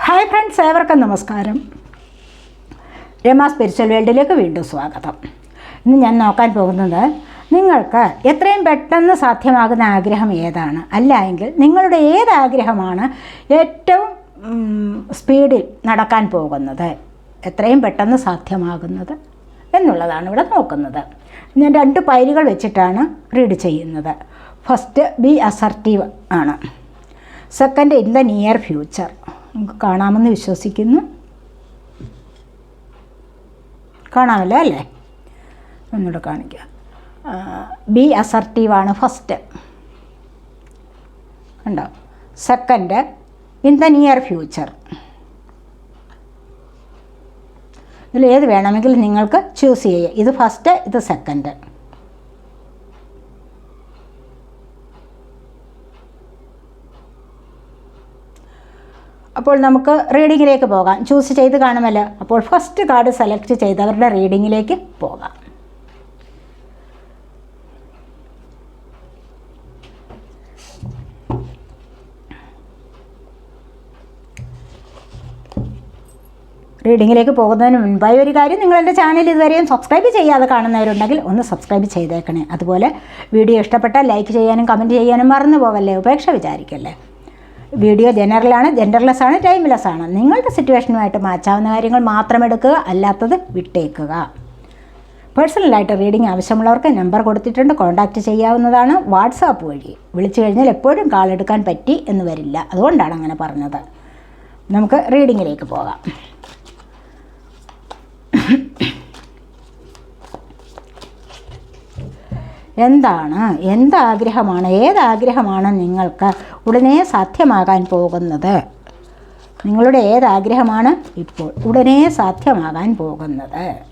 Hi friends ഏവർക്കും നമസ്കാരം. Rama spiritual വേൾഡിലേക്ക് വീണ്ടും സ്വാഗതം. ഇന്ന് ഞാൻ നോക്കാൻ പോകുന്നത് നിങ്ങൾക്ക് എത്രയും പെട്ടെന്ന് സാധ്യമാകുന്ന ആഗ്രഹം ഏതാണ്? അല്ല എങ്കിൽ നിങ്ങളുടെ ഏത് ആഗ്രഹമാണ് ഏറ്റവും സ്പീഡിൽ നടക്കാൻ പോകുന്നത്? എത്രയും പെട്ടെന്ന് സാധ്യമാകുന്നത് എന്നുള്ളതാണ് ഇവിടെ നോക്കുന്നത്. ഞാൻ രണ്ട് പൈലുകൾ വെച്ചിട്ടാണ് റീഡ് ചെയ്യുന്നത്. ഫസ്റ്റ് ബി അസർട്ടീവ് ആണ്. Second in the near future നമുക്ക് കാണാമെന്ന് വിശ്വസിക്കുന്നു. കാണാമല്ലോ? അല്ലേ? ഒന്നുകൂടെ കാണിക്കാം. ബി അസർട്ടീവാണ് ഫസ്റ്റ് ഉണ്ടോ second in the near future ഇതിൽ ഏത് വേണമെങ്കിലും നിങ്ങൾക്ക് ചൂസ് ചെയ്യുക ഇത് ഫസ്റ്റ് ഇത് സെക്കൻഡ് അപ്പോൾ നമുക്ക് റീഡിങ്ങിലേക്ക് പോകാം. ചൂസ് ചെയ്ത് കാണുമല്ലോ. അപ്പോൾ ഫസ്റ്റ് കാർഡ് സെലക്ട് ചെയ്തവരുടെ റീഡിങ്ങിലേക്ക് പോകാം. റീഡിങ്ങിലേക്ക് പോകുന്നതിന് മുൻപായി ഒരു കാര്യം നിങ്ങൾ എന്റെ ചാനൽ ഇതുവരെയും സബ്സ്ക്രൈബ് ചെയ്യാതെ കാണുന്നവരുണ്ടെങ്കിൽ ഒന്ന് സബ്സ്ക്രൈബ് ചെയ്തേക്കണേ. അതുപോലെ വീഡിയോ ഇഷ്ടപ്പെട്ടാൽ ലൈക്ക് ചെയ്യാനും കമന്റ് ചെയ്യാനും മറന്നു പോവല്ലേ? ഉപേക്ഷ വിചാരിക്കല്ലേ? വീഡിയോ ജനറലാണ് ജെൻഡർലെസ് ആണ് ടൈംലെസ് ആണ് നിങ്ങളുടെ സിറ്റുവേഷനുമായിട്ട് മാച്ചാവുന്ന കാര്യങ്ങൾ മാത്രം എടുക്കുക അല്ലാത്തത് വിട്ടേക്കുക. പേഴ്സണലായിട്ട് റീഡിംഗ് ആവശ്യമുള്ളവർക്ക് നമ്പർ കൊടുത്തിട്ടുണ്ട് കോൺടാക്റ്റ് ചെയ്യാവുന്നതാണ് വാട്സാപ്പ് വഴി. വിളിച്ചു കഴിഞ്ഞാൽ എപ്പോഴും കാൾ എടുക്കാൻ പറ്റി എന്ന് വരില്ല. അതുകൊണ്ടാണ് അങ്ങനെ പറഞ്ഞത്. നമുക്ക് റീഡിങ്ങിലേക്ക് പോകാം. എന്താണ്? എന്താഗ്രഹമാണ്? ഏതാഗ്രഹമാണ് നിങ്ങൾക്ക് ഉടനെ സാധ്യമാകാൻ പോകുന്നത്. നിങ്ങളുടെ ഏതാഗ്രഹമാണ് ഇപ്പോൾ ഉടനെ സാധ്യമാകാൻ പോകുന്നത്.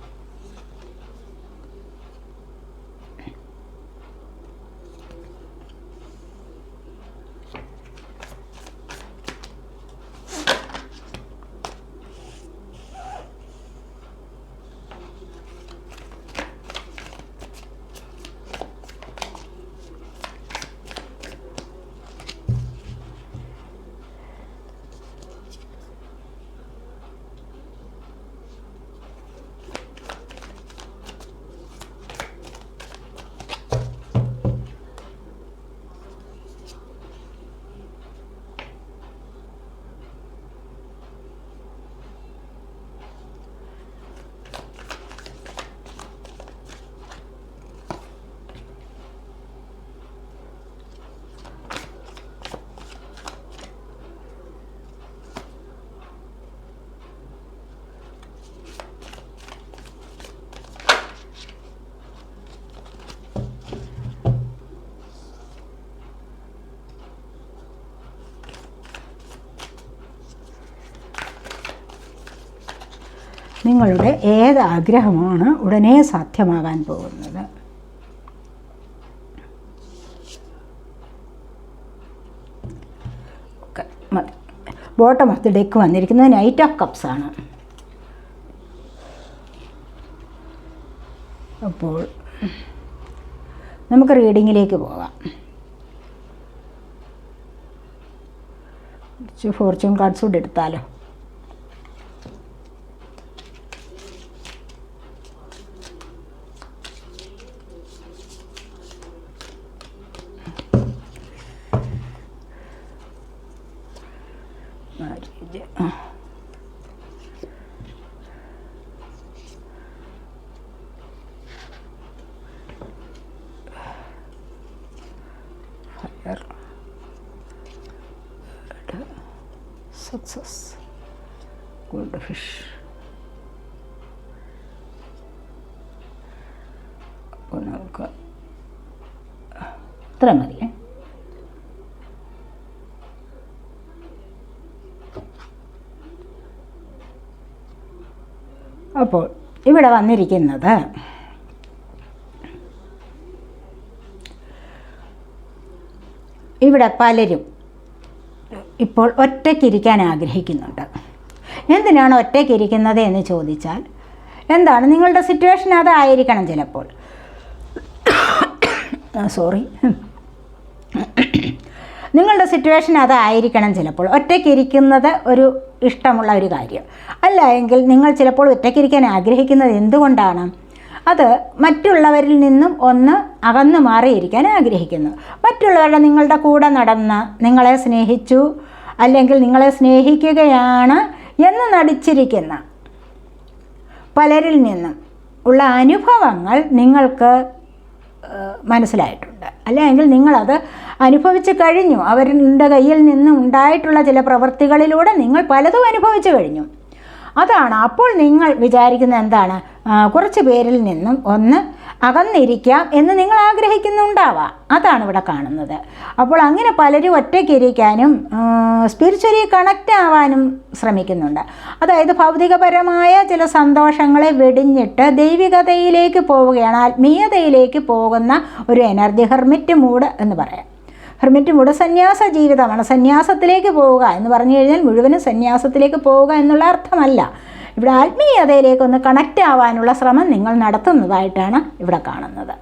നിങ്ങളുടെ ഏത് ആഗ്രഹമാണ് ഉടനെ സാധ്യമാകാൻ പോകുന്നത്. ബോട്ടം ഓഫ് ദി ഡെക്ക് വന്നിരിക്കുന്നത് നൈറ്റ് ഓഫ് കപ്സ് ആണ്. അപ്പോൾ നമുക്ക് റീഡിങ്ങിലേക്ക് പോകാം. ഫോർച്യൂൺ കാർഡ്സ് കൂടെ എടുത്താലോ marriage fire success good fish അപ്പോൾ നമുക്ക് ഇത്ര മതിയേ അപ്പോൾ ഇവിടെ വന്നിരിക്കുന്നത് ഇവിടെ പലരും ഇപ്പോൾ ഒറ്റയ്ക്കിരിക്കാൻ ആഗ്രഹിക്കുന്നുണ്ട്. എന്തിനാണ് ഒറ്റയ്ക്കിരിക്കുന്നത് എന്ന് ചോദിച്ചാൽ എന്താണ് നിങ്ങളുടെ സിറ്റുവേഷൻ അതായിരിക്കണം ചിലപ്പോൾ. സോറി നിങ്ങളുടെ സിറ്റുവേഷൻ അതായിരിക്കണം ചിലപ്പോൾ. ഒറ്റയ്ക്കിരിക്കുന്നത് ഒരു ഇഷ്ടമുള്ള ഒരു കാര്യം. അല്ല എങ്കിൽ നിങ്ങൾ ചിലപ്പോൾ ഒറ്റയ്ക്കിരിക്കാൻ ആഗ്രഹിക്കുന്നത് എന്തുകൊണ്ടാണ്? അത് മറ്റുള്ളവരിൽ നിന്നും ഒന്ന് അകന്നു മാറിയിരിക്കാൻ ആഗ്രഹിക്കുന്നു. മറ്റുള്ളവരുടെ നിങ്ങളുടെ കൂടെ നടന്ന് നിങ്ങളെ സ്നേഹിച്ചു അല്ലെങ്കിൽ നിങ്ങളെ സ്നേഹിക്കുകയാണ് എന്ന് നടിച്ചിരിക്കുന്ന പലരിൽ നിന്നും ഉള്ള അനുഭവങ്ങൾ നിങ്ങൾക്ക് മനസ്സിലായിട്ടുണ്ട്. അല്ലെങ്കിൽ നിങ്ങളത് അനുഭവിച്ച് കഴിഞ്ഞു. അവരുടെ കയ്യിൽ നിന്നും ഉണ്ടായിട്ടുള്ള ചില പ്രവൃത്തികളിലൂടെ നിങ്ങൾ പലതും അനുഭവിച്ചു കഴിഞ്ഞു. അതാണ്. അപ്പോൾ നിങ്ങൾ വിചാരിക്കുന്നത് എന്താണ്? കുറച്ച് പേരിൽ നിന്നും ഒന്ന് അകന്നിരിക്കാം എന്ന് നിങ്ങൾ ആഗ്രഹിക്കുന്നുണ്ടാവാം. അതാണ് ഇവിടെ കാണുന്നത്. അപ്പോൾ അങ്ങനെ പലരും ഒറ്റയ്ക്കിരിക്കാനും സ്പിരിച്വലി കണക്റ്റ് ആവാനും ശ്രമിക്കുന്നുണ്ട്. അതായത് ഭൗതികപരമായ ചില സന്തോഷങ്ങളെ വെടിഞ്ഞിട്ട് ദൈവികതയിലേക്ക് പോവുകയാണ് ആത്മീയതയിലേക്ക് പോകുന്ന ഒരു എനർജി ഹെർമിറ്റ് മൂഡ് എന്ന് പറയാം. ഹെർമിറ്റ് മൂഡ് സന്യാസ ജീവിതമാണ്. സന്യാസത്തിലേക്ക് പോവുക എന്ന് പറഞ്ഞു കഴിഞ്ഞാൽ മുഴുവനും സന്യാസത്തിലേക്ക് പോവുക എന്നുള്ള അർത്ഥമല്ല. ഇവിടെ ആത്മീയതയിലേക്ക് ഒന്ന് കണക്റ്റ് ആവാനുള്ള ശ്രമം നിങ്ങൾ നടത്തുന്നതായിട്ടാണ് ഇവിടെ കാണുന്നത്.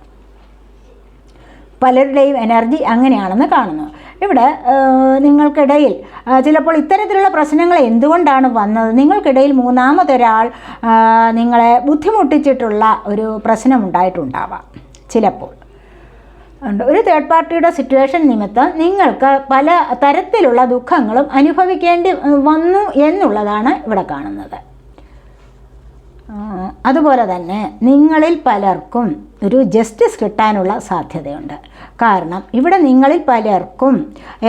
പലരുടെയും എനർജി അങ്ങനെയാണെന്ന് കാണുന്നു. ഇവിടെ നിങ്ങൾക്കിടയിൽ ചിലപ്പോൾ ഇത്തരത്തിലുള്ള പ്രശ്നങ്ങൾ എന്തുകൊണ്ടാണ് വന്നത്? നിങ്ങൾക്കിടയിൽ മൂന്നാമതൊരാൾ നിങ്ങളെ ബുദ്ധിമുട്ടിച്ചിട്ടുള്ള ഒരു പ്രശ്നമുണ്ടായിട്ടുണ്ടാവാം ചിലപ്പോൾ. ഉണ്ട്. ഒരു തേർഡ് പാർട്ടിയുടെ സിറ്റുവേഷൻ നിമിത്തം നിങ്ങൾക്ക് പല തരത്തിലുള്ള ദുഃഖങ്ങളും അനുഭവിക്കേണ്ടി വന്നു എന്നുള്ളതാണ് ഇവിടെ കാണുന്നത്. അതുപോലെ തന്നെ നിങ്ങളിൽ പലർക്കും ഒരു ജസ്റ്റിസ് കിട്ടാനുള്ള സാധ്യതയുണ്ട്. കാരണം ഇവിടെ നിങ്ങളിൽ പലർക്കും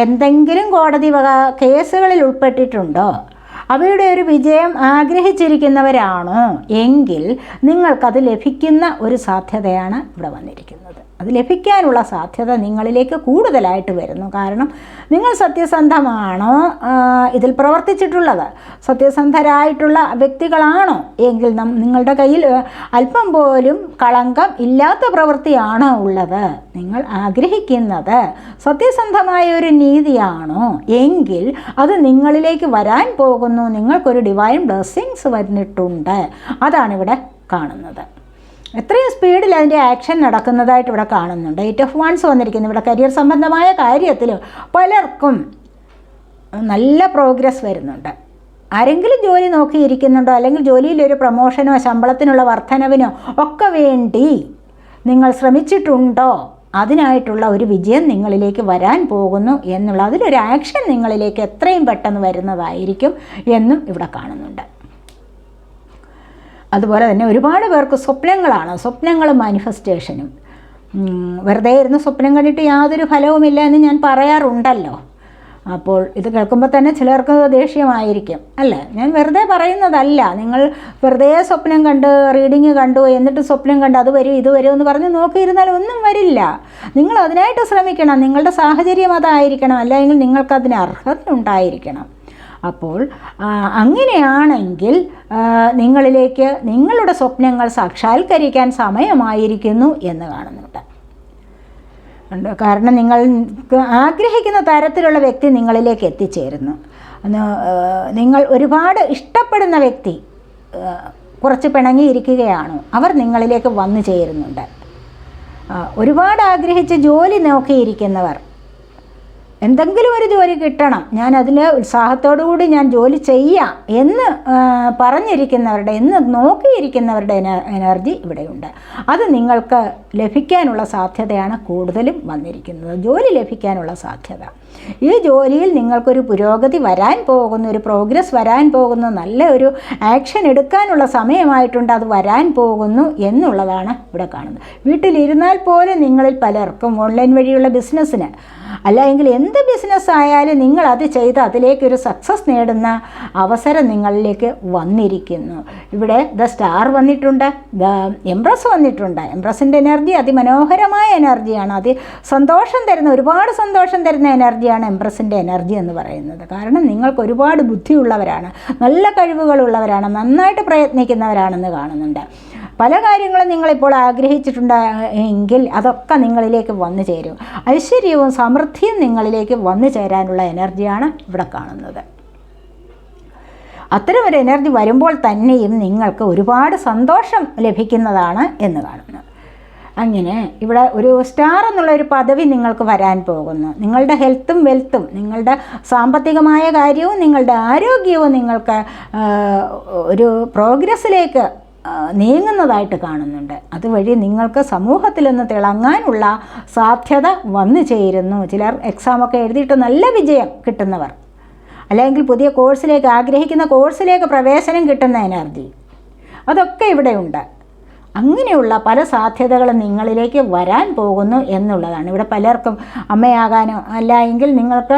എന്തെങ്കിലും കോടതി വക കേസുകളിൽ ഉൾപ്പെട്ടിട്ടുണ്ടോ? അവയുടെ ഒരു വിജയം ആഗ്രഹിച്ചിരിക്കുന്നവരാണോ എങ്കിൽ നിങ്ങൾക്കത് ലഭിക്കുന്ന ഒരു സാധ്യതയാണ് ഇവിടെ വന്നിരിക്കുന്നത്. അത് ലഭിക്കാനുള്ള സാധ്യത നിങ്ങളിലേക്ക് കൂടുതലായിട്ട് വരുന്നു. കാരണം നിങ്ങൾ സത്യസന്ധമാണോ? ഇതിൽ പ്രവർത്തിച്ചിട്ടുള്ളത് സത്യസന്ധരായിട്ടുള്ള വ്യക്തികളാണോ? എങ്കിൽ നിങ്ങളുടെ കയ്യിൽ അല്പം പോലും കളങ്കം ഇല്ലാത്ത പ്രവൃത്തിയാണോ ഉള്ളത്. നിങ്ങൾ ആഗ്രഹിക്കുന്നത് സത്യസന്ധമായ ഒരു നീതിയാണോ? എങ്കിൽ അത് നിങ്ങളിലേക്ക് വരാൻ പോകുന്നു. നിങ്ങൾക്കൊരു ഡിവൈൻ ബ്ലെസ്സിങ്സ് വന്നിട്ടുണ്ട്. അതാണിവിടെ കാണുന്നത്. എത്രയും സ്പീഡിൽ അതിന്റെ ആക്ഷൻ നടക്കുന്നതായിട്ട് ഇവിടെ കാണുന്നുണ്ട്. എയ്റ്റ് ഓഫ് വൺസ് വന്നിരിക്കുന്നു. ഇവിടെ കരിയർ സംബന്ധമായ കാര്യത്തിൽ പലർക്കും നല്ല പ്രോഗ്രസ് വരുന്നുണ്ട്. ആരെങ്കിലും ജോലി നോക്കിയിരിക്കുന്നുണ്ടോ? അല്ലെങ്കിൽ ജോലിയിലൊരു പ്രൊമോഷനോ ശമ്പളത്തിനുള്ള വർധനവിനോ ഒക്കെ വേണ്ടി നിങ്ങൾ ശ്രമിച്ചിട്ടുണ്ടോ? അതിനായിട്ടുള്ള ഒരു വിജയം നിങ്ങളിലേക്ക് വരാൻ പോകുന്നു എന്നുള്ള അതിലൊരു ആക്ഷൻ നിങ്ങളിലേക്ക് എത്രയും പെട്ടെന്ന് വരുന്നതായിരിക്കും എന്നും ഇവിടെ കാണുന്നുണ്ട്. അതുപോലെ തന്നെ ഒരുപാട് പേർക്ക് സ്വപ്നങ്ങളാണ് സ്വപ്നങ്ങളും മാനിഫെസ്റ്റേഷനും വെറുതെ ഇരുന്ന് സ്വപ്നം കണ്ടിട്ട് യാതൊരു ഫലവുമില്ല എന്ന് ഞാൻ പറയാറുണ്ടല്ലോ. അപ്പോൾ ഇത് കേൾക്കുമ്പോൾ തന്നെ ചിലർക്ക് ദേഷ്യമായിരിക്കും അല്ലേ? ഞാൻ വെറുതെ പറയുന്നതല്ല നിങ്ങൾ വെറുതെ സ്വപ്നം കണ്ട് റീഡിങ് കണ്ടു എന്നിട്ട് സ്വപ്നം കണ്ട് അത് വരും ഇത് വരും എന്ന് പറഞ്ഞ് നോക്കിയിരുന്നാൽ ഒന്നും വരില്ല. നിങ്ങൾ അതിനായിട്ട് ശ്രമിക്കണം നിങ്ങളുടെ സാഹചര്യം അതായിരിക്കണം അല്ലെങ്കിൽ നിങ്ങൾക്കതിന് അർഹത ഉണ്ടായിരിക്കണം. അപ്പോൾ അങ്ങനെയാണെങ്കിൽ നിങ്ങളിലേക്ക് നിങ്ങളുടെ സ്വപ്നങ്ങൾ സാക്ഷാത്കരിക്കാൻ സമയമായിരിക്കുന്നു എന്ന് കാണുന്നുണ്ട്. കാരണം നിങ്ങൾ ആഗ്രഹിക്കുന്ന തരത്തിലുള്ള വ്യക്തി നിങ്ങളിലേക്ക് എത്തിച്ചേരുന്നു. നിങ്ങൾ ഒരുപാട് ഇഷ്ടപ്പെടുന്ന വ്യക്തി കുറച്ച് പിണങ്ങിയിരിക്കുകയാണ്? അവർ നിങ്ങളിലേക്ക് വന്നു ചേരുന്നുണ്ട്. ഒരുപാട് ആഗ്രഹിച്ച് ജോലി നോക്കിയിരിക്കുന്നവർ എന്തെങ്കിലും ഒരു ജോലി കിട്ടണം. ഞാൻ അതിൽ ഉത്സാഹത്തോടു കൂടി ഞാൻ ജോലി ചെയ്യാം എന്ന് പറഞ്ഞിരിക്കുന്നവരുടെ എന്ന് നോക്കിയിരിക്കുന്നവരുടെ എനർജി ഇവിടെയുണ്ട്. അത് നിങ്ങൾക്ക് ലഭിക്കാനുള്ള സാധ്യതയാണ് കൂടുതലും വന്നിരിക്കുന്നത്. ജോലി ലഭിക്കാനുള്ള സാധ്യത. ഈ ജോലിയിൽ നിങ്ങൾക്കൊരു പുരോഗതി വരാൻ പോകുന്ന ഒരു പ്രോഗ്രസ് വരാൻ പോകുന്ന നല്ല ഒരു ആക്ഷൻ എടുക്കാനുള്ള സമയമായിട്ടുണ്ട് അത് വരാൻ പോകുന്നു എന്നുള്ളതാണ് ഇവിടെ കാണുന്നത്. വീട്ടിലിരുന്നാൽ പോലും നിങ്ങളിൽ പലർക്കും ഓൺലൈൻ വഴിയുള്ള ബിസിനസ്സിന് അല്ലെങ്കിൽ എന്ത് ബിസിനസ് ആയാലും നിങ്ങൾ അത് ചെയ്ത് അതിലേക്കൊരു സക്സസ് നേടുന്ന അവസരം നിങ്ങളിലേക്ക് വന്നിരിക്കുന്നു. ഇവിടെ ദ സ്റ്റാർ വന്നിട്ടുണ്ട് ദ എംപ്രസ് വന്നിട്ടുണ്ട്. എംപ്രസിന്റെ എനർജി അതിമനോഹരമായ എനർജിയാണ്. അത് സന്തോഷം തരുന്ന ഒരുപാട് സന്തോഷം തരുന്ന എനർജിയാണ് എംപ്രസിന്റെ എനർജി എന്ന് പറയുന്നത്. കാരണം നിങ്ങൾക്ക് ഒരുപാട് ബുദ്ധിയുള്ളവരാണ് നല്ല കഴിവുകളുള്ളവരാണ് നന്നായിട്ട് പ്രയത്നിക്കുന്നവരാണെന്ന് കാണുന്നുണ്ട്. പല കാര്യങ്ങളും നിങ്ങളിപ്പോൾ ആഗ്രഹിച്ചിട്ടുണ്ട് എങ്കിൽ അതൊക്കെ നിങ്ങളിലേക്ക് വന്നു ചേരും. ഐശ്വര്യവും സമൃദ്ധിയും നിങ്ങളിലേക്ക് വന്നു ചേരാനുള്ള എനർജിയാണ് ഇവിടെ കാണുന്നത്. അത്തരം ഒരു എനർജി വരുമ്പോൾ തന്നെയും നിങ്ങൾക്ക് ഒരുപാട് സന്തോഷം ലഭിക്കുന്നതാണ് എന്ന് കാണുന്നു. അങ്ങനെ ഇവിടെ ഒരു സ്റ്റാർ എന്നുള്ള ഒരു പദവി നിങ്ങൾക്ക് വരാൻ പോകുന്നു. നിങ്ങളുടെ ഹെൽത്തും വെൽത്തും നിങ്ങളുടെ സാമ്പത്തികമായ കാര്യവും നിങ്ങളുടെ ആരോഗ്യവും നിങ്ങൾക്ക് ഒരു പ്രോഗ്രസ്സിലേക്ക് നീങ്ങുന്നതായിട്ട് കാണുന്നുണ്ട്. അതുവഴി നിങ്ങൾക്ക് സമൂഹത്തിൽ നിന്ന് തിളങ്ങാനുള്ള സാധ്യത വന്നു ചേരുന്നു. ചിലർ എക്സാമൊക്കെ എഴുതിയിട്ട് നല്ല വിജയം കിട്ടുന്നവർ. അല്ലെങ്കിൽ പുതിയ കോഴ്സിലേക്ക് ആഗ്രഹിക്കുന്ന കോഴ്സിലേക്ക് പ്രവേശനം കിട്ടുന്ന എനർജി അതൊക്കെ ഇവിടെയുണ്ട് അങ്ങനെയുള്ള പല സാധ്യതകളും നിങ്ങളിലേക്ക് വരാൻ പോകുന്നു എന്നുള്ളതാണ്. ഇവിടെ പലർക്കും അമ്മയാകാനോ അല്ല എങ്കിൽ നിങ്ങൾക്ക്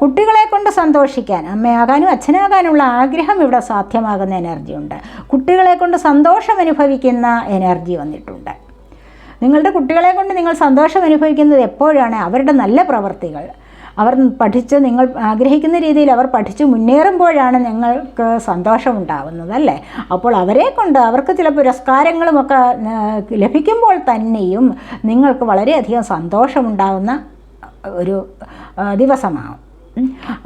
കുട്ടികളെ കൊണ്ട് സന്തോഷിക്കാൻ അമ്മയാകാനും അച്ഛനാകാനുള്ള ആഗ്രഹം ഇവിടെ സാധ്യമാകുന്ന എനർജി ഉണ്ട്. കുട്ടികളെ കൊണ്ട് സന്തോഷം അനുഭവിക്കുന്ന എനർജി വന്നിട്ടുണ്ട്. നിങ്ങളുടെ കുട്ടികളെ കൊണ്ട് നിങ്ങൾ സന്തോഷം അനുഭവിക്കുന്നത് എപ്പോഴാണ്? അവരുടെ നല്ല പ്രവർത്തികൾ. അവർ പഠിച്ച് നിങ്ങൾ ആഗ്രഹിക്കുന്ന രീതിയിൽ അവർ പഠിച്ച് മുന്നേറുമ്പോഴാണ് നിങ്ങൾക്ക് സന്തോഷമുണ്ടാവുന്നത് അല്ലേ? അപ്പോൾ അവരെ കൊണ്ട് അവർക്ക് ചില പുരസ്കാരങ്ങളുമൊക്കെ ലഭിക്കുമ്പോൾ തന്നെയും നിങ്ങൾക്ക് വളരെയധികം സന്തോഷമുണ്ടാകുന്ന ഒരു ദിവസമാവും.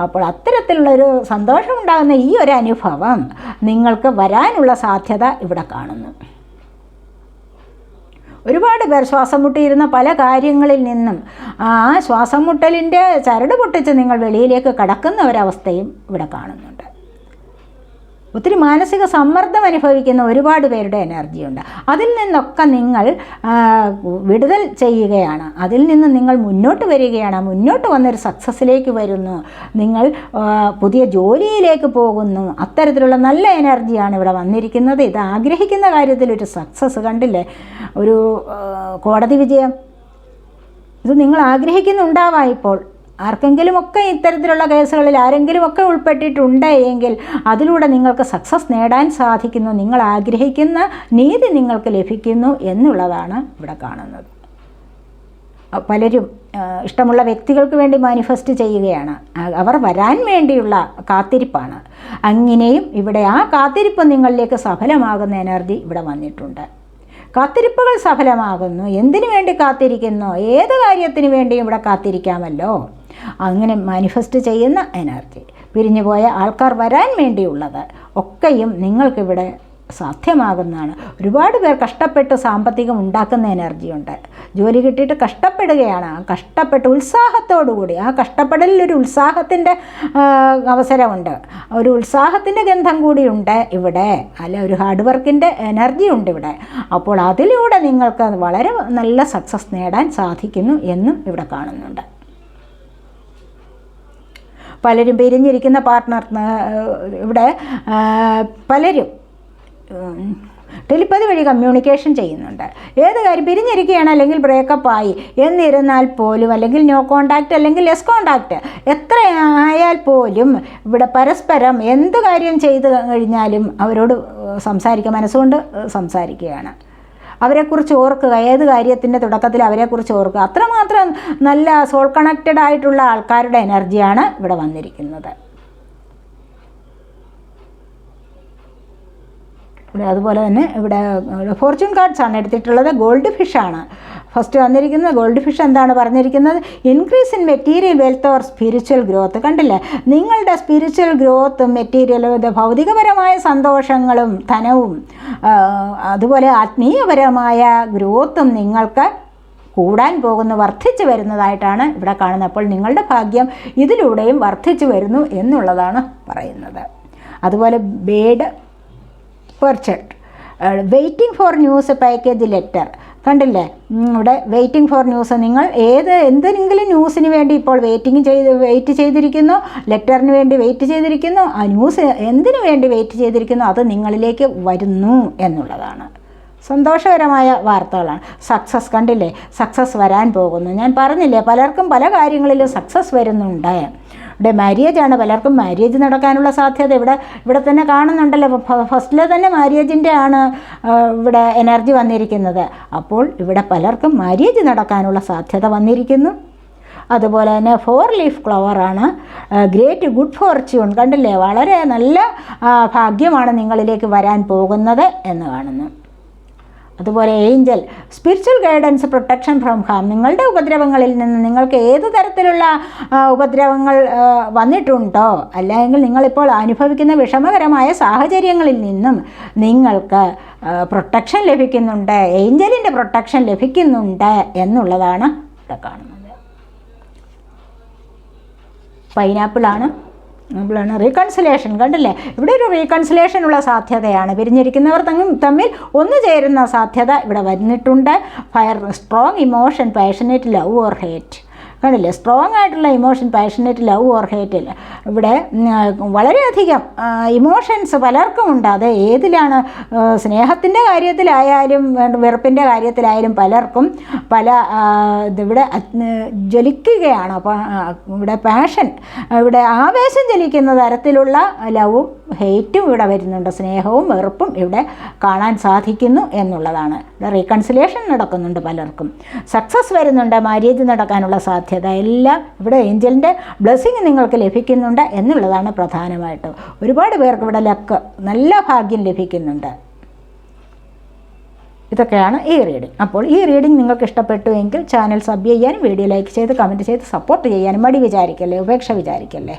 അപ്പോൾ അത്തരത്തിലുള്ളൊരു സന്തോഷമുണ്ടാകുന്ന ഈ ഒരു അനുഭവം നിങ്ങൾക്ക് വരാനുള്ള സാധ്യത ഇവിടെ കാണുന്നു. ഒരുപാട് പേർ ശ്വാസം മുട്ടിയിരുന്ന പല കാര്യങ്ങളിൽ നിന്നും ആ ശ്വാസം മുട്ടലിന്റെ ചരട് പൊട്ടിച്ച് നിങ്ങൾ വെളിയിലേക്ക് കടക്കുന്ന ഒരവസ്ഥയും ഇവിടെ കാണുന്നുണ്ട്. ഒത്തിരി മാനസിക സമ്മർദ്ദം അനുഭവിക്കുന്ന ഒരുപാട് പേരുടെ എനർജിയുണ്ട്. അതിൽ നിന്നൊക്കെ നിങ്ങൾ വിടുതൽ ചെയ്യുകയാണ്. അതിൽ നിന്ന് നിങ്ങൾ മുന്നോട്ട് വരികയാണ്. മുന്നോട്ട് വന്നൊരു സക്സസ്സിലേക്ക് വരുന്നു. നിങ്ങൾ പുതിയ ജോലിയിലേക്ക് പോകുന്നു. അത്തരത്തിലുള്ള നല്ല എനർജിയാണ് ഇവിടെ വന്നിരിക്കുന്നത്. ഇത് ആഗ്രഹിക്കുന്ന കാര്യത്തിൽ ഒരു സക്സസ് കണ്ടില്ലേ? ഒരു കോടതി വിജയം. ഇത് നിങ്ങൾ ആഗ്രഹിക്കുന്നുണ്ടാവാം ഇപ്പോൾ. ആർക്കെങ്കിലുമൊക്കെ ഇത്തരത്തിലുള്ള കേസുകളിൽ ആരെങ്കിലുമൊക്കെ ഉൾപ്പെട്ടിട്ടുണ്ട് എങ്കിൽ അതിലൂടെ നിങ്ങൾക്ക് സക്സസ് നേടാൻ സാധിക്കുന്നു നിങ്ങൾ ആഗ്രഹിക്കുന്ന നീതി നിങ്ങൾക്ക് ലഭിക്കുന്നു എന്നുള്ളതാണ് ഇവിടെ കാണുന്നത്. പലരും ഇഷ്ടമുള്ള വ്യക്തികൾക്ക് വേണ്ടി മാനിഫെസ്റ്റ് ചെയ്യുകയാണ്. അവർ വരാൻ വേണ്ടിയുള്ള കാത്തിരിപ്പാണ്. അങ്ങനെയും ഇവിടെ ആ കാത്തിരിപ്പ് നിങ്ങളിലേക്ക് സഫലമാകുന്ന എനർജി ഇവിടെ വന്നിട്ടുണ്ട്. കാത്തിരിപ്പുകൾ സഫലമാകുന്നു. എന്തിനു വേണ്ടി കാത്തിരിക്കുന്നു? ഏത് കാര്യത്തിന് വേണ്ടിയും ഇവിടെ കാത്തിരിക്കാമല്ലോ? അങ്ങനെ മാനിഫെസ്റ്റ് ചെയ്യുന്ന എനർജി പിരിഞ്ഞുപോയ ആൾക്കാർ വരാൻ വേണ്ടിയുള്ളത് ഒക്കെയും നിങ്ങൾക്കിവിടെ സാധ്യമാകുന്നതാണ്. ഒരുപാട് പേർ കഷ്ടപ്പെട്ട് സാമ്പത്തികം ഉണ്ടാക്കുന്ന എനർജിയുണ്ട് ജോലി കിട്ടിയിട്ട് കഷ്ടപ്പെടുകയാണ്. ആ കഷ്ടപ്പെട്ട് ഉത്സാഹത്തോടുകൂടി ആ കഷ്ടപ്പെടലിൽ ഒരു ഉത്സാഹത്തിന്റെ അവസരമുണ്ട്. ഒരു ഉത്സാഹത്തിന്റെ ഗന്ധം കൂടിയുണ്ട് ഇവിടെ. അല്ല ഒരു ഹാർഡ് വർക്കിന്റെ എനർജി ഉണ്ട് ഇവിടെ. അപ്പോൾ അതിലൂടെ നിങ്ങൾക്ക് വളരെ നല്ല സക്സസ് നേടാൻ സാധിക്കുന്നു എന്നും ഇവിടെ കാണുന്നുണ്ട്. പലരും പിരിഞ്ഞിരിക്കുന്ന പാർട്ട്ണർ ഇവിടെ പലരും ടെലിപ്പതി വഴി കമ്മ്യൂണിക്കേഷൻ ചെയ്യുന്നുണ്ട്. ഏത് കാര്യം പിരിഞ്ഞിരിക്കുകയാണ് അല്ലെങ്കിൽ ബ്രേക്കപ്പ് ആയി എന്നിരുന്നാൽ പോലും അല്ലെങ്കിൽ നോ കോണ്ടാക്റ്റ് അല്ലെങ്കിൽ ലെസ് കോണ്ടാക്റ്റ് എത്ര ആയാൽ പോലും ഇവിടെ പരസ്പരം എന്ത് കാര്യം ചെയ്ത് കഴിഞ്ഞാലും അവരോട് സംസാരിക്കുക മനസ്സുകൊണ്ട് സംസാരിക്കുകയാണ്. അവരെക്കുറിച്ച് ഓർക്കുക ഏത് കാര്യത്തിന്റെ തുടക്കത്തിൽ അവരെക്കുറിച്ച് ഓർക്കുക. അത്രമാത്രം നല്ല സോൾ കണക്റ്റഡ് ആയിട്ടുള്ള ആൾക്കാരുടെ എനർജിയാണ് ഇവിടെ വന്നിരിക്കുന്നത്. ഇവിടെ അതുപോലെ തന്നെ ഇവിടെ ഫോർച്യൂൺ കാർഡ്സ് ആണ് എടുത്തിട്ടുള്ളത്. ഗോൾഡ് ഫിഷാണ് ഫസ്റ്റ് വന്നിരിക്കുന്നത് ഗോൾഡ് ഫിഷ് എന്താണ് പറഞ്ഞിരിക്കുന്നത്? Increase in material wealth or spiritual growth കണ്ടില്ലേ? നിങ്ങളുടെ സ്പിരിച്വൽ ഗ്രോത്തും മെറ്റീരിയൽ ഭൗതികപരമായ സന്തോഷങ്ങളും ധനവും അതുപോലെ ആത്മീയപരമായ ഗ്രോത്തും നിങ്ങൾക്ക് കൂടാൻ പോകുന്നു വർദ്ധിച്ചു വരുന്നതായിട്ടാണ് ഇവിടെ കാണുന്നത്. അപ്പോൾ നിങ്ങളുടെ ഭാഗ്യം ഇതിലൂടെയും വർദ്ധിച്ചു വരുന്നു എന്നുള്ളതാണ് പറയുന്നത്. അതുപോലെ bird perched waiting for news package letter കണ്ടില്ലേ? ഇവിടെ വെയിറ്റിംഗ് ഫോർ ന്യൂസ് നിങ്ങൾ ഏത് എന്തെങ്കിലും ന്യൂസിന് വേണ്ടി ഇപ്പോൾ വെയിറ്റിംഗ് ചെയ്ത് വെയിറ്റ് ചെയ്തിരിക്കുന്നു? ലെറ്ററിന് വേണ്ടി വെയിറ്റ് ചെയ്തിരിക്കുന്നു? ആ ന്യൂസ് എന്തിനു വേണ്ടി വെയിറ്റ് ചെയ്തിരിക്കുന്നു? അത് നിങ്ങളിലേക്ക് വരുന്നു എന്നുള്ളതാണ്. സന്തോഷകരമായ വാർത്തകളാണ്. സക്സസ് കണ്ടില്ലേ? സക്സസ് വരാൻ പോകുന്നു. ഞാൻ പറഞ്ഞില്ലേ? പലർക്കും പല കാര്യങ്ങളിലും സക്സസ് വരുന്നുണ്ട്. ഇവിടെ മാര്യേജാണ് പലർക്കും മാര്യേജ് നടക്കാനുള്ള സാധ്യത ഇവിടെ ഇവിടെ തന്നെ കാണുന്നുണ്ടല്ലോ. ഫസ്റ്റിലെ തന്നെ മാര്യേജിന്റെ ആണ് ഇവിടെ എനർജി വന്നിരിക്കുന്നത്. അപ്പോൾ ഇവിടെ പലർക്കും മാര്യേജ് നടക്കാനുള്ള സാധ്യത വന്നിരിക്കുന്നു. അതുപോലെ തന്നെ ഫോർ ലീഫ് ഫ്ലവറാണ് ഗ്രേറ്റ് ഗുഡ് ഫോർച്യൂൺ കണ്ടില്ലേ? വളരെ നല്ല ഭാഗ്യമാണ് നിങ്ങളിലേക്ക് വരാൻ പോകുന്നത് എന്ന് കാണുന്നു. അതുപോലെ angel spiritual guidance protection from harm നിങ്ങളുടെ ഉപദ്രവങ്ങളിൽ നിന്ന് നിങ്ങൾക്ക് ഏത് തരത്തിലുള്ള ഉപദ്രവങ്ങൾ വന്നിട്ടുണ്ടോ? അല്ലെങ്കിൽ നിങ്ങളിപ്പോൾ അനുഭവിക്കുന്ന വിഷമകരമായ സാഹചര്യങ്ങളിൽ നിന്നും നിങ്ങൾക്ക് പ്രൊട്ടക്ഷൻ ലഭിക്കുന്നുണ്ട് ഏഞ്ചലിന്റെ പ്രൊട്ടക്ഷൻ ലഭിക്കുന്നുണ്ട് എന്നുള്ളതാണ് ഇവിടെ കാണുന്നത്. പൈനാപ്പിളാണ് ആപ്പിളാണ് റീകൺസിലേഷൻ കണ്ടില്ലേ? ഇവിടെ ഒരു റീകൺസിലേഷനുള്ള സാധ്യതയാണ്. പിരിഞ്ഞിരിക്കുന്നവർ തമ്മിൽ ഒന്നു ചേരുന്ന സാധ്യത ഇവിടെ വന്നിട്ടുണ്ട്. Fire strong emotion passionate love or hate കണ്ടില്ലേ? സ്ട്രോങ് ആയിട്ടുള്ള emotion passionate love or hate ഇവിടെ വളരെയധികം ഇമോഷൻസ് പലർക്കും ഉണ്ട്. അത് ഏതിലാണ് സ്നേഹത്തിന്റെ കാര്യത്തിലായാലും വെറുപ്പിന്റെ കാര്യത്തിലായാലും പലർക്കും പല ഇവിടെ ജ്വലിക്കുകയാണ്. അപ്പോൾ ഇവിടെ പാഷൻ ഇവിടെ ആവേശം ജലിക്കുന്ന തരത്തിലുള്ള ലവും ഹെയ്റ്റും ഇവിടെ വരുന്നുണ്ട്. സ്നേഹവും വെറുപ്പും ഇവിടെ കാണാൻ സാധിക്കുന്നു എന്നുള്ളതാണ്. ഇവിടെ റീകൺസിലേഷൻ നടക്കുന്നുണ്ട് പലർക്കും. സക്സസ് വരുന്നുണ്ട് മാര്യേജ് നടക്കാനുള്ള സാധ്യത എല്ലാം ഇവിടെ ഏഞ്ചലിന്റെ ബ്ലെസ്സിങ് നിങ്ങൾക്ക് ലഭിക്കുന്നുണ്ട് എന്നുള്ളതാണ് പ്രധാനമായിട്ടും. ഒരുപാട് പേർക്ക് ഇവിടെ ലക്ക് നല്ല ഭാഗ്യം ലഭിക്കുന്നുണ്ട്. ഇതൊക്കെയാണ് ഈ റീഡിംഗ് അപ്പോൾ ഈ റീഡിംഗ് നിങ്ങൾക്ക് ഇഷ്ടപ്പെട്ടു എങ്കിൽ ചാനൽ സബ് ചെയ്യാനും വീഡിയോ ലൈക്ക് ചെയ്ത് കമന്റ് ചെയ്ത് സപ്പോർട്ട് ചെയ്യാനും മടി വിചാരിക്കല്ലേ ഉപേക്ഷ വിചാരിക്കല്ലേ?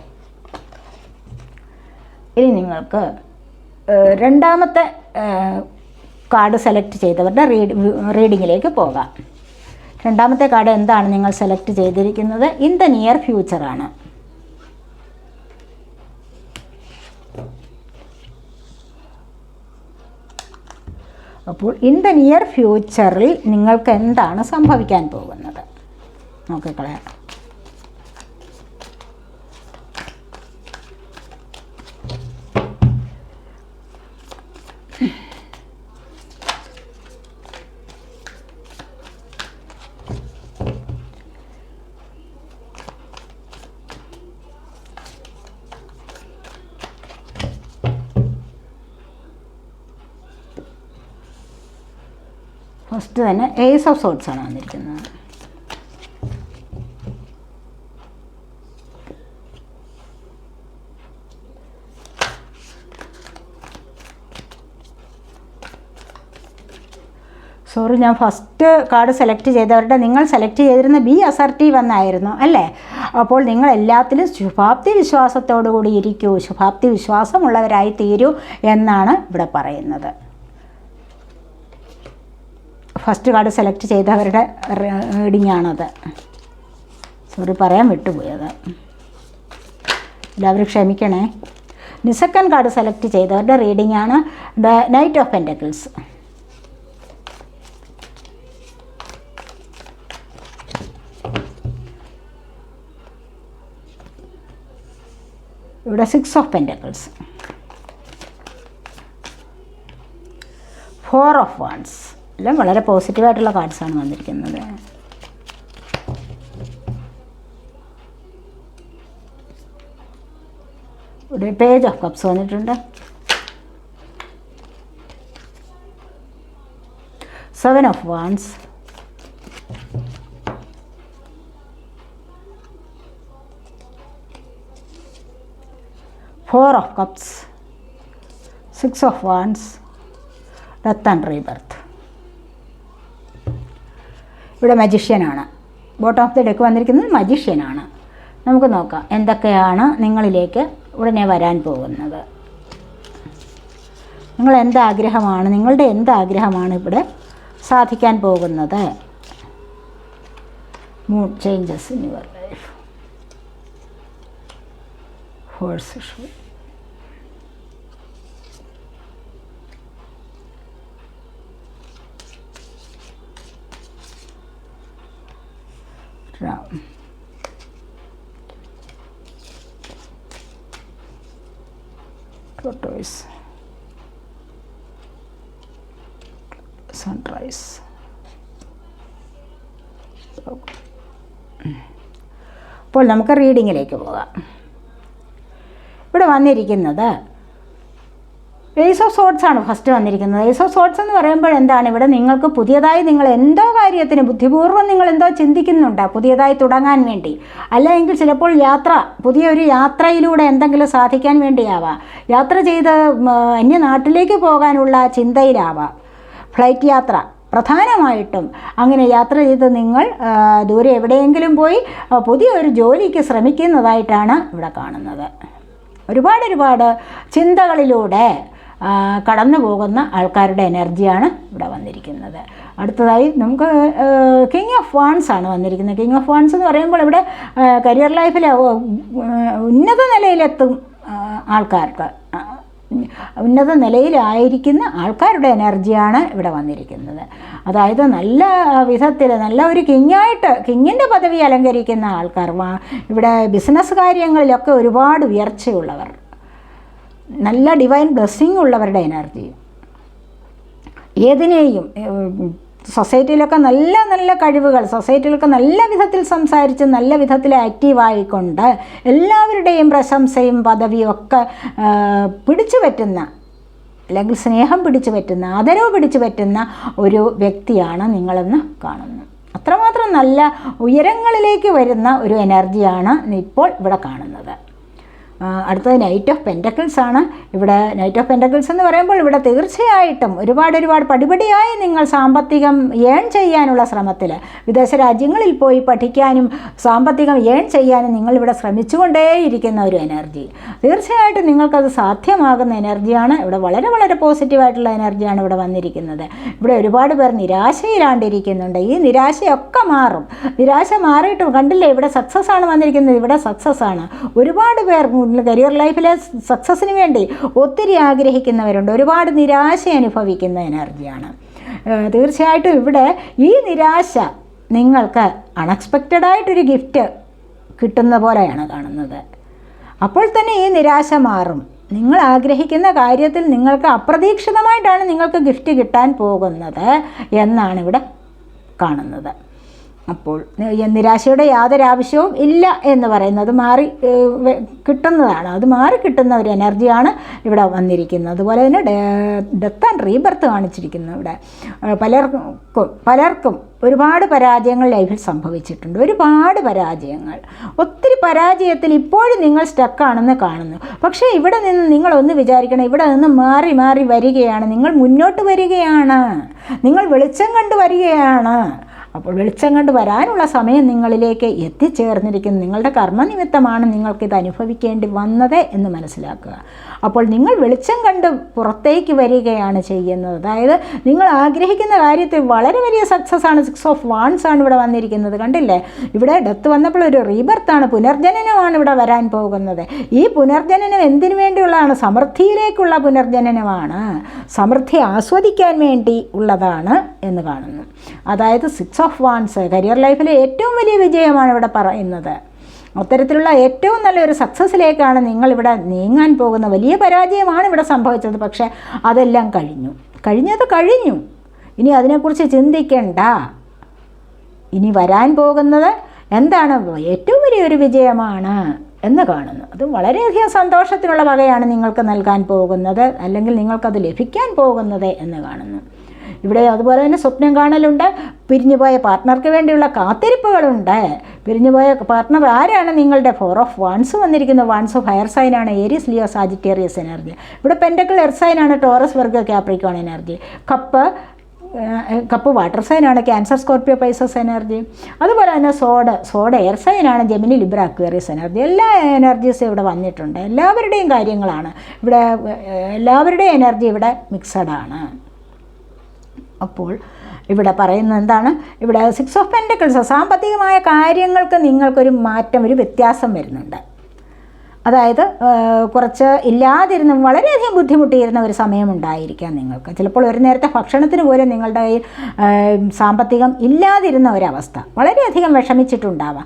ഇനി നിങ്ങൾക്ക് രണ്ടാമത്തെ കാർഡ് സെലക്ട് ചെയ്തവരുടെ റീഡ് റീഡിങ്ങിലേക്ക് പോകാം. രണ്ടാമത്തെ കാർഡ് എന്താണ് നിങ്ങൾ സെലക്ട് ചെയ്തിരിക്കുന്നത്? ഇൻ ദ നിയർ ഫ്യൂച്ചറാണ് അപ്പോൾ ഇൻ ദ നിയർ ഫ്യൂച്ചറിൽ നിങ്ങൾക്ക് എന്താണ് സംഭവിക്കാൻ പോകുന്നത്? നോക്കിക്കളയാം ഫസ്റ്റ് തന്നെ ഏസ് ഓഫ് സോട്ട്സ് ആണ് വന്നിരിക്കുന്നത്. സോറി ഞാൻ ഫസ്റ്റ് കാർഡ് സെലക്ട് ചെയ്തവരുടെ നിങ്ങൾ സെലക്ട് ചെയ്തിരുന്ന ബി അസർട്ടീവ് എന്നായിരുന്നു അല്ലേ? അപ്പോൾ നിങ്ങൾ എല്ലാത്തിലും ശുഭാപ്തി വിശ്വാസത്തോടു കൂടി ഇരിക്കൂ ശുഭാപ്തി വിശ്വാസമുള്ളവരായി തീരൂ എന്നാണ് ഇവിടെ പറയുന്നത്. ഫസ്റ്റ് കാർഡ് സെലക്ട് ചെയ്തവരുടെ റീഡിംഗ് ആണത്. സോറി പറയാൻ വിട്ടുപോയത് എല്ലാവരും ക്ഷമിക്കണേ. ഇനി സെക്കൻഡ് കാർഡ് സെലക്ട് ചെയ്തവരുടെ റീഡിംഗ് ആണ് ദ നൈറ്റ് ഓഫ് പെന്റക്കിൾസ് ഇവിടെ six of pentacles four of wands എല്ലാം വളരെ പോസിറ്റീവായിട്ടുള്ള കാർഡ്സാണ് വന്നിരിക്കുന്നത്. ഒരു പേജ് ഓഫ് കപ്സ് വന്നിട്ടുണ്ട്. Seven of wands. Four of cups. Six of wands. Death and rebirth. ഇവിടെ മജിഷ്യനാണ് ബോട്ടം ഓഫ് ദി ഡെക്ക് വന്നിരിക്കുന്നത് മജിഷ്യനാണ് നമുക്ക് നോക്കാം എന്തൊക്കെയാണ് നിങ്ങളിലേക്ക് ഉടനെ വരാൻ പോകുന്നത്. നിങ്ങൾ എന്താഗ്രഹമാണ് നിങ്ങളുടെ എന്താഗ്രഹമാണ് ഇവിടെ സാധിക്കാൻ പോകുന്നത്? Mood changes in your life horseshoe Ram. Tortoise. Sunrise. അപ്പോൾ നമുക്ക് റീഡിങ്ങിലേക്ക് പോകാം ഇവിടെ വന്നിരിക്കുന്നത് ഏസ് ഓഫ് സോട്ട്സ് ആണ് ഫസ്റ്റ് വന്നിരിക്കുന്നത്. ഏസ് ഓഫ് സോട്ട്സ് എന്ന് പറയുമ്പോൾ എന്താണ്? ഇവിടെ നിങ്ങൾക്ക് പുതിയതായി നിങ്ങൾ എന്തോ കാര്യത്തിന് ബുദ്ധിപൂർവം നിങ്ങൾ എന്തോ ചിന്തിക്കുന്നുണ്ട് പുതിയതായി തുടങ്ങാൻ വേണ്ടി. അല്ലെങ്കിൽ ചിലപ്പോൾ യാത്ര പുതിയൊരു യാത്രയിലൂടെ എന്തെങ്കിലും സാധിക്കാൻ വേണ്ടിയാവാം. യാത്ര ചെയ്ത് അന്യ നാട്ടിലേക്ക് പോകാനുള്ള ചിന്തയിലാവാം. ഫ്ലൈറ്റ് യാത്ര പ്രധാനമായിട്ടും അങ്ങനെ യാത്ര ചെയ്ത് നിങ്ങൾ ദൂരെ എവിടെയെങ്കിലും പോയി പുതിയൊരു ജോലിക്ക് ശ്രമിക്കുന്നതായിട്ടാണ് ഇവിടെ കാണുന്നത്. ഒരുപാട് ഒരുപാട് ചിന്തകളിലൂടെ കടന്നു പോകുന്ന ആൾക്കാരുടെ എനർജിയാണ് ഇവിടെ വന്നിരിക്കുന്നത്. അടുത്തതായി നമുക്ക് കിങ് ഓഫ് വാൺസ് ആണ് വന്നിരിക്കുന്നത്. കിങ് ഓഫ് വാൺസ് എന്ന് പറയുമ്പോൾ ഇവിടെ കരിയർ ലൈഫിൽ ഉന്നത നിലയിലെത്തും ആൾക്കാർക്ക് ഉന്നത നിലയിലായിരിക്കുന്ന ആൾക്കാരുടെ എനർജിയാണ് ഇവിടെ വന്നിരിക്കുന്നത്. അതായത് നല്ല വിധത്തിൽ നല്ല ഒരു കിങ്ങായിട്ട് കിങ്ങിന്റെ പദവി അലങ്കരിക്കുന്ന ആൾക്കാർ ഇവിടെ ബിസിനസ് കാര്യങ്ങളിലൊക്കെ ഒരുപാട് ഉയർച്ചയുള്ളവർ. നല്ല ഡിവൈൻ ബ്ലെസ്സിങ് ഉള്ളവരുടെ എനർജി ഏതിനെയും സൊസൈറ്റിയിലൊക്കെ നല്ല നല്ല കഴിവുകൾ സൊസൈറ്റിയിലൊക്കെ നല്ല വിധത്തിൽ സംസാരിച്ച് നല്ല വിധത്തിൽ ആക്റ്റീവായിക്കൊണ്ട് എല്ലാവരുടെയും പ്രശംസയും പദവിയും ഒക്കെ പിടിച്ചു പറ്റുന്ന അല്ലെങ്കിൽ സ്നേഹം പിടിച്ചു പറ്റുന്ന ആദരവ് പിടിച്ചു പറ്റുന്ന ഒരു വ്യക്തിയാണ് നിങ്ങളെന്ന് കാണുന്നു. അത്രമാത്രം നല്ല ഉയരങ്ങളിലേക്ക് വരുന്ന ഒരു എനർജിയാണ് ഇപ്പോൾ ഇവിടെ കാണുന്നത്. അടുത്തത് നൈറ്റ് ഓഫ് പെന്റക്കിൾസ് ആണ്. ഇവിടെ നൈറ്റ് ഓഫ് പെന്റക്കിൾസ് എന്ന് പറയുമ്പോൾ ഇവിടെ തീർച്ചയായിട്ടും ഒരുപാട് ഒരുപാട് പടിപടിയായി നിങ്ങൾ സാമ്പത്തികം ഏൺ ചെയ്യാനുള്ള ശ്രമത്തിൽ വിദേശ രാജ്യങ്ങളിൽ പോയി പഠിക്കാനും സാമ്പത്തികം ഏൺ ചെയ്യാനും നിങ്ങൾ ഇവിടെ ശ്രമിച്ചുകൊണ്ടേയിരിക്കുന്ന ഒരു എനർജി തീർച്ചയായിട്ടും നിങ്ങൾക്കത് സാധ്യമാകുന്ന എനർജിയാണ് ഇവിടെ വളരെ വളരെ പോസിറ്റീവായിട്ടുള്ള എനർജിയാണ് ഇവിടെ വന്നിരിക്കുന്നത്. ഇവിടെ ഒരുപാട് പേർ നിരാശയിലാണ്ടിരിക്കുന്നുണ്ട്. ഈ നിരാശയൊക്കെ മാറും. നിരാശ മാറിയിട്ടും കണ്ടില്ലേ ഇവിടെ സക്സസ് ആണ് വന്നിരിക്കുന്നത്. ഇവിടെ സക്സസ് ആണ്. ഒരുപാട് പേർ കരിയർ ലൈഫിലെ സക്സസ്സിന് വേണ്ടി ഒത്തിരി ആഗ്രഹിക്കുന്നവരുണ്ട്. ഒരുപാട് നിരാശ അനുഭവിക്കുന്ന എനർജിയാണ് തീർച്ചയായിട്ടും ഇവിടെ ഈ നിരാശ നിങ്ങൾക്ക് അൺഎക്സ്പെക്റ്റഡായിട്ടൊരു ഗിഫ്റ്റ് കിട്ടുന്ന പോലെയാണ് കാണുന്നത്. അപ്പോൾ തന്നെ ഈ നിരാശ മാറും. നിങ്ങൾ ആഗ്രഹിക്കുന്ന കാര്യത്തിൽ നിങ്ങൾക്ക് അപ്രതീക്ഷിതമായിട്ടാണ് നിങ്ങൾക്ക് ഗിഫ്റ്റ് കിട്ടാൻ പോകുന്നത് എന്നാണ് ഇവിടെ കാണുന്നത്. അപ്പോൾ നിരാശയുടെ യാതൊരു ആവശ്യവും ഇല്ല എന്ന് പറയുന്നത് മാറി കിട്ടുന്നതാണ്. അത് മാറി കിട്ടുന്ന ഒരു എനർജിയാണ് ഇവിടെ വന്നിരിക്കുന്നത്. അതുപോലെ തന്നെ ഡെത്ത് ആൻഡ് റീബർത്ത് കാണിച്ചിരിക്കുന്നു ഇവിടെ. പലർക്കും പലർക്കും ഒരുപാട് പരാജയങ്ങൾ ലൈഫിൽ സംഭവിച്ചിട്ടുണ്ട്. ഒരുപാട് പരാജയങ്ങൾ. ഒത്തിരി പരാജയത്തിൽ ഇപ്പോഴും നിങ്ങൾ സ്റ്റക്കാണെന്ന് കാണുന്നു. പക്ഷേ ഇവിടെ നിന്ന് നിങ്ങളൊന്ന് വിചാരിക്കണം ഇവിടെ നിന്ന് മാറി മാറി വരികയാണ്. നിങ്ങൾ മുന്നോട്ട് വരികയാണ്. നിങ്ങൾ വെളിച്ചം കണ്ടു വരികയാണ്. അപ്പോൾ വെളിച്ചം കണ്ട് വരാനുള്ള സമയം നിങ്ങളിലേക്ക് എത്തിച്ചേർന്നിരിക്കുന്നു. നിങ്ങളുടെ കർമ്മനിമിത്തമാണ് നിങ്ങൾക്കിത് അനുഭവിക്കേണ്ടി വന്നത് എന്ന് മനസ്സിലാക്കുക. അപ്പോൾ നിങ്ങൾ വെളിച്ചം കണ്ട് പുറത്തേക്ക് വരികയാണ് ചെയ്യുന്നത്. അതായത് നിങ്ങൾ ആഗ്രഹിക്കുന്ന കാര്യത്തിൽ വളരെ വലിയ സക്സസ് ആണ് സിക്സ് ഓഫ് വാൺസ് ആണ് ഇവിടെ വന്നിരിക്കുന്നത്. കണ്ടില്ലേ? ഇവിടെ ഡെത്ത് വന്നപ്പോൾ ഒരു റീബർത്താണ് പുനർജനനമാണ് ഇവിടെ വരാൻ പോകുന്നത്. ഈ പുനർജനനം എന്തിനു വേണ്ടിയുള്ളതാണ്? സമൃദ്ധിയിലേക്കുള്ള പുനർജനനമാണ്. സമൃദ്ധി ആസ്വദിക്കാൻ വേണ്ടി ഉള്ളതാണ് എന്ന് കാണുന്നു. അതായത് സിക്സ് ഓഫ് വാൺസ് കരിയർ ലൈഫിലെ ഏറ്റവും വലിയ വിജയമാണ് ഇവിടെ പറയുന്നത്. അത്തരത്തിലുള്ള ഏറ്റവും നല്ലൊരു സക്സസ്സിലേക്കാണ് നിങ്ങളിവിടെ നീങ്ങാൻ പോകുന്ന വലിയ പരാജയമാണ് ഇവിടെ സംഭവിച്ചത്. പക്ഷേ അതെല്ലാം കഴിഞ്ഞു. കഴിഞ്ഞത് കഴിഞ്ഞു. ഇനി അതിനെക്കുറിച്ച് ചിന്തിക്കേണ്ട. ഇനി വരാൻ പോകുന്നത് എന്താണ്? ഏറ്റവും വലിയൊരു വിജയമാണ് എന്ന് കാണുന്നു. അത് വളരെയധികം സന്തോഷത്തിനുള്ള വകയാണ് നിങ്ങൾക്ക് നൽകാൻ പോകുന്നത് അല്ലെങ്കിൽ നിങ്ങൾക്കത് ലഭിക്കാൻ പോകുന്നത് എന്ന് കാണുന്നു. ഇവിടെ അതുപോലെ തന്നെ സ്വപ്നം കാണലുണ്ട്. പിരിഞ്ഞുപോയ പാർട്ട്ണർക്ക് വേണ്ടിയുള്ള കാത്തിരിപ്പുകളുണ്ട്. പിരിഞ്ഞുപോയ പാർട്ട്ണർ ആരാണ്? നിങ്ങളുടെ ഫോർ ഓഫ് വൺസ് വന്നിരിക്കുന്നത് വൺസ് ഓഫ് ഹയർ സൈനാണ് ഏരിയസ് ലിയോ സാജിറ്റേറിയസ് എനർജി ഇവിടെ pentacle earth സൈനാണ് Taurus Virgo Capricorn energy cup cup water സൈനാണ് Cancer Scorpio Pisces energy അതുപോലെ തന്നെ സോഡ് സോഡ് എയർ സൈനാണ് ജെമിനി ലിബ്ര അക്വേറിയസ് എനർജി എല്ലാ എനർജീസും ഇവിടെ വന്നിട്ടുണ്ട്. എല്ലാവരുടെയും കാര്യങ്ങളാണ്. ഇവിടെ എല്ലാവരുടെയും എനർജി ഇവിടെ മിക്സഡാണ് അപ്പോൾ ഇവിടെ പറയുന്നത് എന്താണ്? ഇവിടെ സിക്സ് ഓഫ് പെന്റക്കിൾസ് സാമ്പത്തികമായ കാര്യങ്ങൾക്ക് നിങ്ങൾക്കൊരു മാറ്റം ഒരു വ്യത്യാസം വരുന്നുണ്ട്. അതായത് കുറച്ച് ഇല്ലാതിരുന്ന വളരെയധികം ബുദ്ധിമുട്ടിയിരുന്ന ഒരു സമയമുണ്ടായിരിക്കാം നിങ്ങൾക്ക്. ചിലപ്പോൾ ഒരു നേരത്തെ ഭക്ഷണത്തിന് പോലും നിങ്ങളുടെ സാമ്പത്തികം ഇല്ലാതിരുന്ന ഒരവസ്ഥ വളരെയധികം വിഷമിച്ചിട്ടുണ്ടാവാം.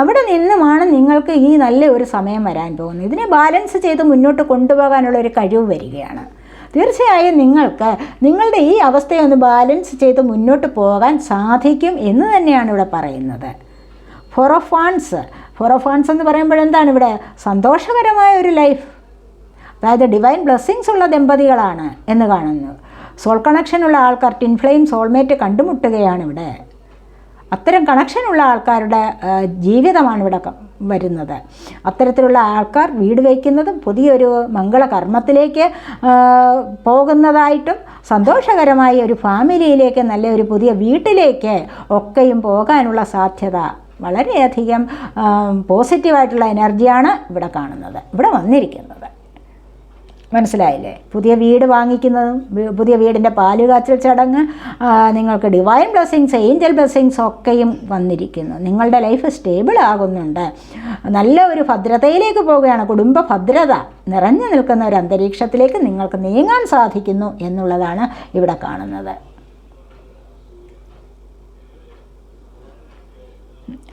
അവിടെ നിന്നുമാണ് നിങ്ങൾക്ക് ഈ നല്ല ഒരു സമയം വരാൻ പോകുന്നത്. ഇതിനെ ബാലൻസ് ചെയ്ത് മുന്നോട്ട് കൊണ്ടുപോകാനുള്ള ഒരു കഴിവ് വരികയാണ്. തീർച്ചയായും നിങ്ങൾക്ക് നിങ്ങളുടെ ഈ അവസ്ഥയെ ഒന്ന് ബാലൻസ് ചെയ്ത് മുന്നോട്ട് പോകാൻ സാധിക്കും എന്ന് തന്നെയാണ് ഇവിടെ പറയുന്നത്. Four of fans four of fans എന്ന് പറയുമ്പോൾ എന്താണ് ഇവിടെ? സന്തോഷകരമായ ഒരു ലൈഫ് അതായത് ഡിവൈൻ ബ്ലെസ്സിങ്സ് ഉള്ള ദമ്പതികളാണ് എന്ന് കാണുന്നു. സോൾ കണക്ഷനുള്ള ആൾക്കാർ ടിൻ ഫ്ലെയിം സോൾമേറ്റ് കണ്ടുമുട്ടുകയാണ് ഇവിടെ. അത്തരം കണക്ഷനുള്ള ആൾക്കാരുടെ ജീവിതമാണ് ഇവിടെ വരുന്നത്. അത്തരത്തിലുള്ള ആൾക്കാർ വീട് വയ്ക്കുന്നതും പുതിയൊരു മംഗളകർമ്മത്തിലേക്ക് പോകുന്നതായിട്ടും സന്തോഷകരമായ ഒരു ഫാമിലിയിലേക്ക് നല്ല ഒരു പുതിയ വീട്ടിലേക്ക് ഒക്കെയും പോകാനുള്ള സാധ്യത വളരെയധികം പോസിറ്റീവായിട്ടുള്ള എനർജിയാണ് ഇവിടെ കാണുന്നത്. ഇവിടെ വന്നിരിക്കുന്നത്. മനസ്സിലായില്ലേ? പുതിയ വീട് വാങ്ങിക്കുന്നതും പുതിയ വീടിന്റെ പാലുകാച്ചൽ ചടങ്ങ് നിങ്ങൾക്ക് ഡിവൈൻ ബ്ലെസ്സിങ്സ് ഏഞ്ചൽ ബ്ലെസ്സിങ്സ് ഒക്കെയും വന്നിരിക്കുന്നു. നിങ്ങളുടെ ലൈഫ് സ്റ്റേബിൾ ആകുന്നുണ്ട്. നല്ല ഒരു ഭദ്രതയിലേക്ക് പോവുകയാണ്. കുടുംബ ഭദ്രത നിറഞ്ഞു നിൽക്കുന്ന ഒരു അന്തരീക്ഷത്തിലേക്ക് നിങ്ങൾക്ക് നീങ്ങാൻ സാധിക്കുന്നു എന്നുള്ളതാണ് ഇവിടെ കാണുന്നത്.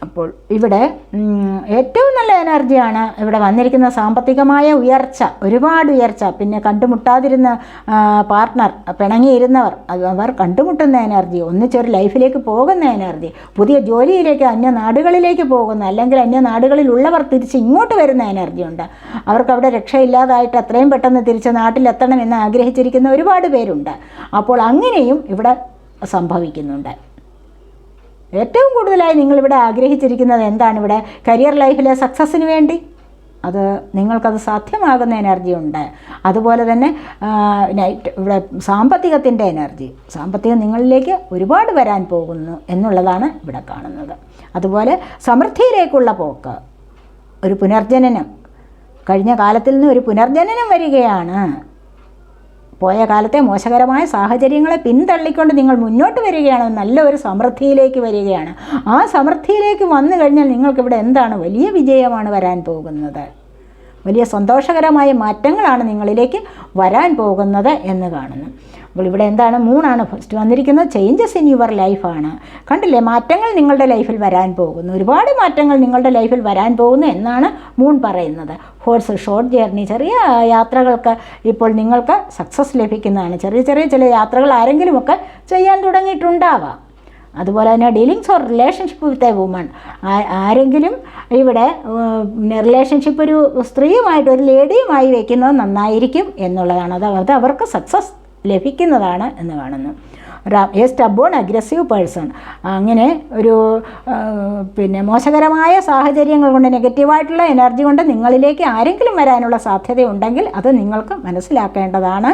അപ്പോൾ ഇവിടെ ഏറ്റവും നല്ല എനർജിയാണ് ഇവിടെ വന്നിരിക്കുന്ന സാമ്പത്തികമായ ഉയർച്ച ഒരുപാട് ഉയർച്ച. പിന്നെ കണ്ടുമുട്ടാതിരുന്ന പാർട്ട്ണർ പിണങ്ങിയിരുന്നവർ അവർ കണ്ടുമുട്ടുന്ന എനർജി ഒന്നിച്ചൊരു ലൈഫിലേക്ക് പോകുന്ന എനർജി പുതിയ ജോലിയിലേക്ക് അന്യ നാടുകളിലേക്ക് പോകുന്ന അല്ലെങ്കിൽ അന്യ നാടുകളിലുള്ളവർ തിരിച്ച് ഇങ്ങോട്ട് വരുന്ന എനർജി ഉണ്ട്. അവർക്ക് അവിടെ രക്ഷയില്ലാതായിട്ട് അത്രയും പെട്ടെന്ന് തിരിച്ച് നാട്ടിലെത്തണം എന്ന് ആഗ്രഹിച്ചിരിക്കുന്ന ഒരുപാട് പേരുണ്ട്. അപ്പോൾ അങ്ങനെയും ഇവിടെ സംഭവിക്കുന്നുണ്ട്. ഏറ്റവും കൂടുതലായി നിങ്ങളിവിടെ ആഗ്രഹിച്ചിരിക്കുന്നത് എന്താണ് ഇവിടെ കരിയർ ലൈഫിലെ സക്സസ്സിന് വേണ്ടി? അത് നിങ്ങൾക്കത് സാധ്യമാകുന്ന എനർജി ഉണ്ട്. അതുപോലെ തന്നെ നൈറ്റ് ഇവിടെ സാമ്പത്തികത്തിന്റെ എനർജി സാമ്പത്തികം നിങ്ങളിലേക്ക് ഒരുപാട് വരാൻ പോകുന്നു എന്നുള്ളതാണ് ഇവിടെ കാണുന്നത്. അതുപോലെ സമൃദ്ധിയിലേക്കുള്ള പോക്ക്. ഒരു പുനർജനനം. കഴിഞ്ഞ കാലത്തിൽ നിന്ന് ഒരു പുനർജനനം വരികയാണ്. പോയ കാലത്തെ മോശകരമായ സാഹചര്യങ്ങളെ പിന്തള്ളിക്കൊണ്ട് നിങ്ങൾ മുന്നോട്ട് വരികയാണ് നല്ല ഒരു സമൃദ്ധിയിലേക്ക് വരികയാണ്. ആ സമൃദ്ധിയിലേക്ക് വന്നു കഴിഞ്ഞാൽ നിങ്ങൾക്കിവിടെ എന്താണ് വലിയ വിജയമാണ് വരാൻ പോകുന്നത്? വലിയ സന്തോഷകരമായ മാറ്റങ്ങളാണ് നിങ്ങളിലേക്ക് വരാൻ പോകുന്നത് എന്ന് കാണുന്നു. അപ്പോൾ ഇവിടെ എന്താണ്? മൂണാണ് ഫസ്റ്റ് വന്നിരിക്കുന്നത്. ചേഞ്ചസ് ഇൻ യുവർ ലൈഫാണ് കണ്ടില്ലേ? മാറ്റങ്ങൾ നിങ്ങളുടെ ലൈഫിൽ വരാൻ പോകുന്നു. ഒരുപാട് മാറ്റങ്ങൾ നിങ്ങളുടെ ലൈഫിൽ വരാൻ പോകുന്നു എന്നാണ് മൂൺ പറയുന്നത്. ഹോഴ്സ് ഷോർട്ട് ജേർണി ചെറിയ യാത്രകൾക്ക് ഇപ്പോൾ നിങ്ങൾക്ക് സക്സസ് ലഭിക്കുന്നതാണ്. ചെറിയ ചെറിയ ചില യാത്രകൾ ആരെങ്കിലുമൊക്കെ ചെയ്യാൻ തുടങ്ങിയിട്ടുണ്ടാവാം. അതുപോലെ തന്നെ dealings or relationship with a woman. ആരെങ്കിലും ഇവിടെ റിലേഷൻഷിപ്പ് ഒരു സ്ത്രീയുമായിട്ട് ഒരു ലേഡിയുമായി വയ്ക്കുന്നത് നന്നായിരിക്കും എന്നുള്ളതാണ്. അത് അത് അവർക്ക് സക്സസ് ലഭിക്കുന്നതാണ് എന്ന് കാണുന്നു. എ സ്റ്റബോൺ അഗ്രസീവ് പേഴ്സൺ അങ്ങനെ ഒരു പിന്നെ മോശകരമായ സാഹചര്യങ്ങൾ കൊണ്ട് നെഗറ്റീവായിട്ടുള്ള എനർജി കൊണ്ട് നിങ്ങളിലേക്ക് ആരെങ്കിലും വരാനുള്ള സാധ്യതയുണ്ടെങ്കിൽ അത് നിങ്ങൾക്ക് മനസ്സിലാക്കേണ്ടതാണ്.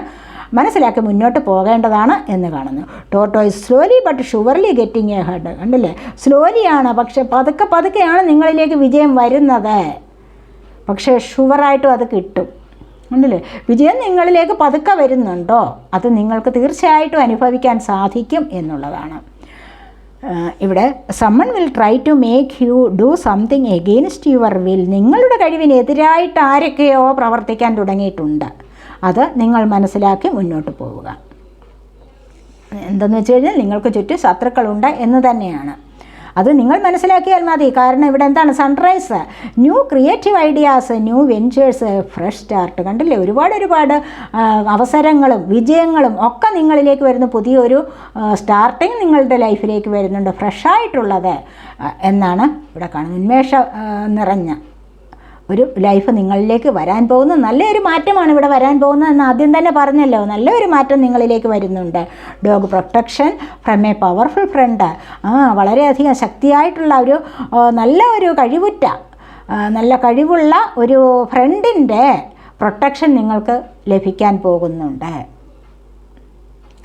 മനസ്സിലാക്കി മുന്നോട്ട് പോകേണ്ടതാണ് എന്ന് കാണുന്നു. ടോട്ടോ is slowly but surely getting ahead കണ്ടില്ലേ സ്ലോലിയാണ് പക്ഷെ പതുക്കെ പതുക്കെയാണ് നിങ്ങളിലേക്ക് വിജയം വരുന്നത്. പക്ഷേ ഷുവറായിട്ടും അത് കിട്ടും. ഉണ്ടല്ലേ വിജയം നിങ്ങളിലേക്ക് പതുക്കെ വരുന്നുണ്ടോ? അത് നിങ്ങൾക്ക് തീർച്ചയായിട്ടും അനുഭവിക്കാൻ സാധിക്കും എന്നുള്ളതാണ്. ഇവിടെ someone will try to make you do something against your will നിങ്ങളുടെ കഴിവിനെതിരായിട്ട് ആരൊക്കെയോ പ്രവർത്തിക്കാൻ തുടങ്ങിയിട്ടുണ്ട്. അത് നിങ്ങൾ മനസ്സിലാക്കി മുന്നോട്ട് പോവുക. എന്തെന്ന് വെച്ച് കഴിഞ്ഞാൽ നിങ്ങൾക്ക് ചുറ്റും ശത്രുക്കളുണ്ട് എന്ന് തന്നെയാണ്. അത് നിങ്ങൾ മനസ്സിലാക്കിയാൽ മതി. കാരണം ഇവിടെ എന്താണ്? Sunrise new creative ideas new ventures fresh start കണ്ടില്ലേ? ഒരുപാട് ഒരുപാട് അവസരങ്ങളും വിജയങ്ങളും ഒക്കെ നിങ്ങളിലേക്ക് വരുന്ന. പുതിയൊരു സ്റ്റാർട്ടിങ് നിങ്ങളുടെ ലൈഫിലേക്ക് വരുന്നുണ്ട്. ഫ്രഷായിട്ടുള്ളത് എന്നാണ് ഇവിടെ കാണുന്നത്. ഉന്മേഷം നിറഞ്ഞ ഒരു ലൈഫ് നിങ്ങളിലേക്ക് വരാൻ പോകുന്ന നല്ലൊരു മാറ്റമാണ് ഇവിടെ വരാൻ പോകുന്നത് എന്ന് ആദ്യം തന്നെ പറഞ്ഞല്ലോ. നല്ലൊരു മാറ്റം നിങ്ങളിലേക്ക് വരുന്നുണ്ട്. Dog protection from a powerful friend ആ വളരെയധികം ശക്തിയായിട്ടുള്ള ഒരു നല്ല ഒരു കഴിവുറ്റ നല്ല കഴിവുള്ള ഒരു ഫ്രണ്ടിന്റെ പ്രൊട്ടക്ഷൻ നിങ്ങൾക്ക് ലഭിക്കാൻ പോകുന്നുണ്ട്.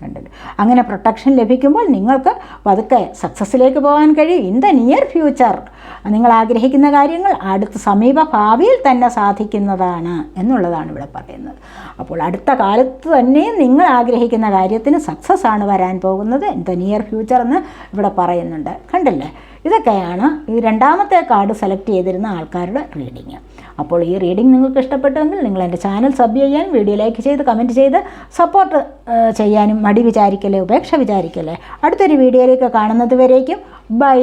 കണ്ടത് അങ്ങനെ പ്രൊട്ടക്ഷൻ ലഭിക്കുമ്പോൾ നിങ്ങൾക്ക് പതുക്കെ സക്സസ്സിലേക്ക് പോകാൻ കഴിയും. ഇൻ ദ നിയർ ഫ്യൂച്ചർ നിങ്ങൾ ആഗ്രഹിക്കുന്ന കാര്യങ്ങൾ അടുത്ത സമീപ ഭാവിയിൽ തന്നെ സാധിക്കുന്നതാണ് എന്നുള്ളതാണ് ഇവിടെ പറയുന്നത്. അപ്പോൾ അടുത്ത കാലത്ത് തന്നെ നിങ്ങൾ ആഗ്രഹിക്കുന്ന കാര്യത്തിന് സക്സസ് ആണ് വരാൻ പോകുന്നത്. ഇൻ ദ നിയർ ഫ്യൂച്ചർ എന്ന് ഇവിടെ പറയുന്നുണ്ട്. കണ്ടില്ലേ? ഇതൊക്കെയാണ് ഈ രണ്ടാമത്തെ കാർഡ് സെലക്ട് ചെയ്തിരുന്ന ആൾക്കാരുടെ റീഡിങ്. അപ്പോൾ ഈ റീഡിംഗ് നിങ്ങൾക്ക് ഇഷ്ടപ്പെട്ടുവെങ്കിൽ നിങ്ങൾ എന്റെ ചാനൽ സബ് ചെയ്യാൻ വീഡിയോ ലൈക്ക് ചെയ്ത് കമന്റ് ചെയ്ത് സപ്പോർട്ട് ചെയ്യാനും മടി വിചാരിക്കല്ലേ ഉപേക്ഷ വിചാരിക്കല്ലേ? അടുത്തൊരു വീഡിയോയിലേക്ക് കാണുന്നത് വരേക്കും. ബൈ.